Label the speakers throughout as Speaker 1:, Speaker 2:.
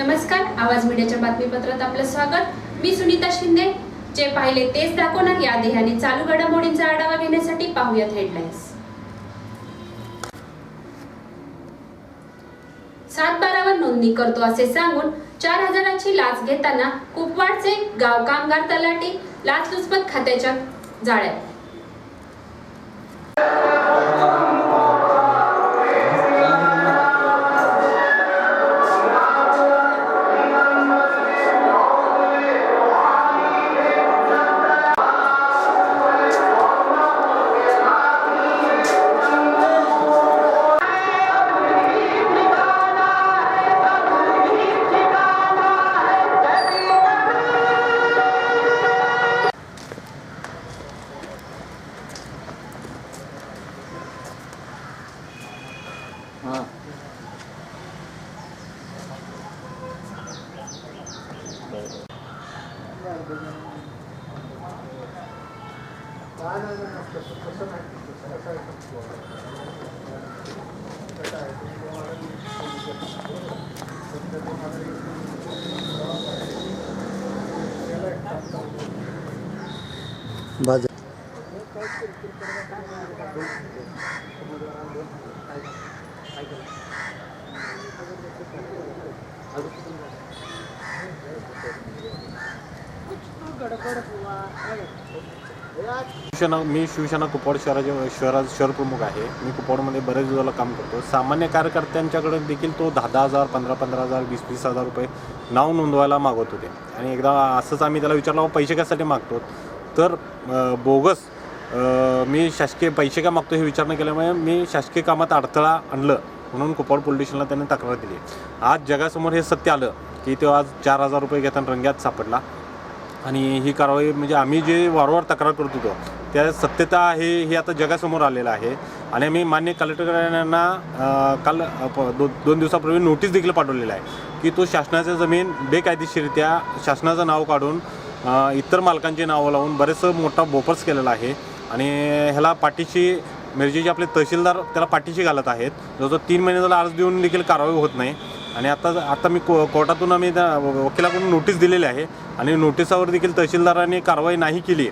Speaker 1: नमस्कार आवाज मीडियाच्या बातमीपत्रात आपलं स्वागत. मी सुनीता शिंदे. जे पाहिले तेच दाखवणार या देहाने चालू घडामोडींचा आढावा घेण्यासाठी पाहूयात हेडलाईन्स सात बारावर नोंदणी करतो असे सांगून चार हजाराची लाच घेताना कुपवाडचे गाव कामगार तलाठी लाचलुचपत खात्याच्या जाळ्यात.
Speaker 2: बाजार.
Speaker 3: शिवसेना मी शिवसेना कुपवाड शहराचे शहरा शहरप्रमुख आहे. मी कुपवाडमध्ये बरेच दिवसाला काम करतो. सामान्य कार्यकर्त्यांच्याकडे देखील तो दहा दहा हजार पंधरा पंधरा हजार वीस वीस हजार रुपये नाव नोंदवायला मागवत होते. आणि एकदा असंच आम्ही त्याला विचारलं पैसे कशासाठी मागतो? तर बोगस मी शासकीय पैसे का मागतो हे विचार न केल्यामुळे मी शासकीय कामात अडथळा आणलं म्हणून कुपवाड पोलीस स्टेशनला त्यांनी तक्रार दिली. आज जगासमोर हे सत्य आलं की तो आज चार हजार रुपये घेताना रंग्यात सापडला. आणि ही कारवाई म्हणजे आम्ही जे वारंवार तक्रार करत होतो त्या सत्यता आहे हे आता जगासमोर आलेलं आहे. आणि आम्ही मान्य कलेक्टर यांना काल प- दो दोन दिवसापूर्वी नोटीस देखील पाठवलेलं आहे की तो शासनाच्या जमीन बेकायदेशीरित्या शासनाचं नाव काढून इतर मालकांचे नावं लावून बरेचसं मोठा बोफर्स केलेला आहे. आणि ह्याला पाठीशी मिरजेचे आपले तहसीलदार त्याला पाठीशी घालत आहेत. जवळजवळ तीन महिने झाला अर्ज देऊन देखील कारवाई होत नाही. आणि आता आता मी को कोर्टातून आम्ही त्या वकिलाकडून नोटीस दिलेली आहे. आणि नोटिसावर देखील तहसीलदारांनी कारवाई नाही केली.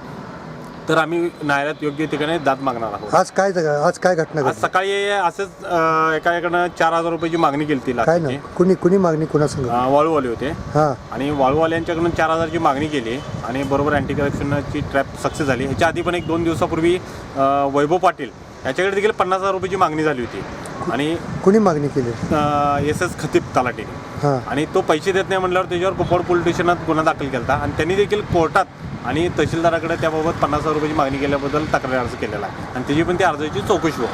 Speaker 3: तर आम्ही न्यायालयात योग्य ठिकाणी दाद मागणार आहोत.
Speaker 2: आज काय आज काय घटना
Speaker 3: आज
Speaker 2: घडली?
Speaker 3: सकाळी असंच अं, एका एकानं चार हजार रुपयाची मागणी केली ती
Speaker 2: काय ना? कुणी कुणी मागणी कुणा संग
Speaker 3: वाळूवाले होते.
Speaker 2: हा.
Speaker 3: आणि वाळूवाल्यांच्याकडून चार हजारची मागणी केली आणि बरोबर अँटी करप्शनची ट्रॅप सक्सेस झाली. ह्याच्या आधी पण एक दोन दिवसापूर्वी अं, वैभव पाटील याच्याकडे देखील पन्नास हजार रुपयाची मागणी झाली होती. आणि
Speaker 2: कुणी मागणी केली?
Speaker 3: एस एस खतीब
Speaker 2: हा.
Speaker 3: आणि तो पैसे देत नाही म्हटल्यावर त्याच्यावर कुपवाड पोलीस स्टेशनात गुन्हा दाखल केला आणि त्यांनी देखील कोर्टात आणि तहसीलदाराकडे त्याबाबत पन्नास हजार रुपयाची मागणी केल्याबद्दल तक्रार अर्ज केलेला आहे. आणि त्याची पण त्या अर्जाची चौकशी हो